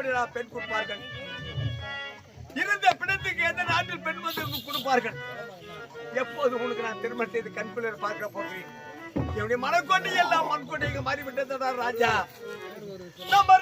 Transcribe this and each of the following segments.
எப்படிடா பெண் கொடுப்பார்கள்? இருந்த பிணத்துக்கு எந்த நாட்டில் பெண் வந்து கொடுப்பார்கள். எப்போது உனக்கு நான் திருமணம் செய்து கண் பார்க்க போகிறேன்? என்னுடைய மனக்கொண்டை எல்லாம் மண்கொண்டை இங்க மாறிவிட்டதா ராஜா. நம்ம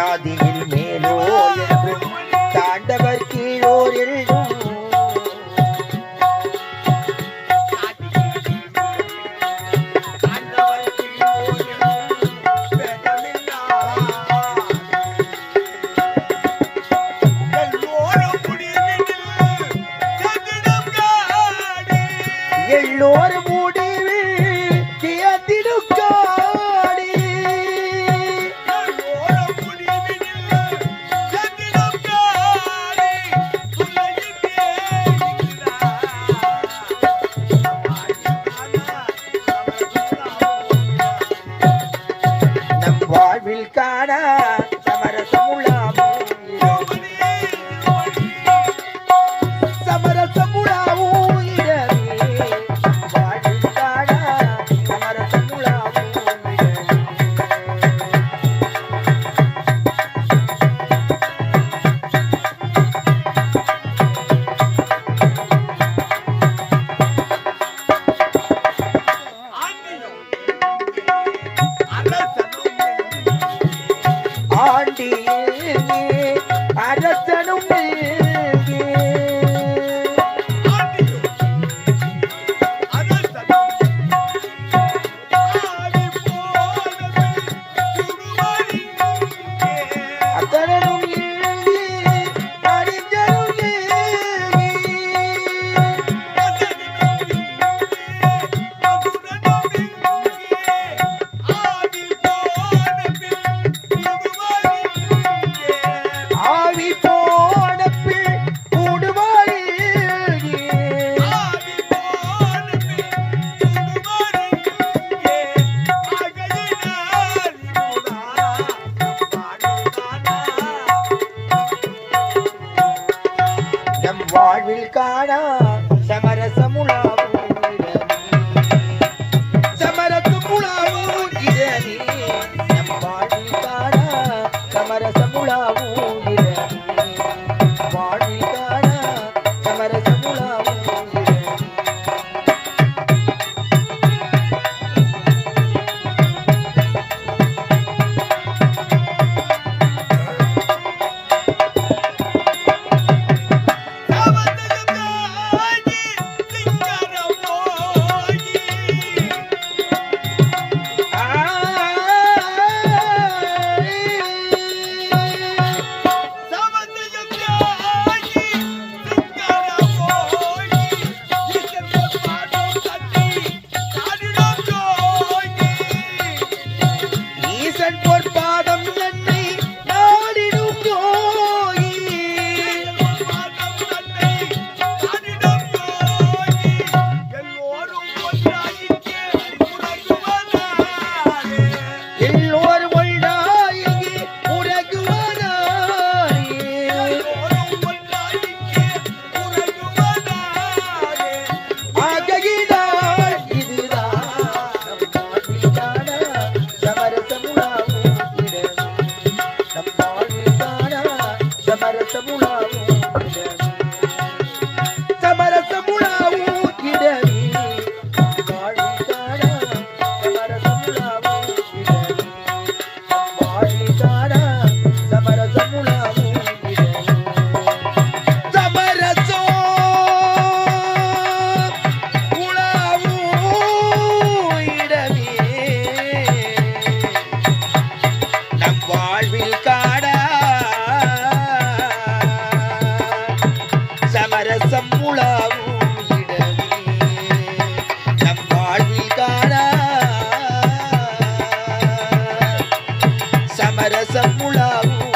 शादी நம் பாண்டியே கோவில் காடா சமரசம் முழாவும் நம் வாழ்வில் காடா சமரசம் முழாவும்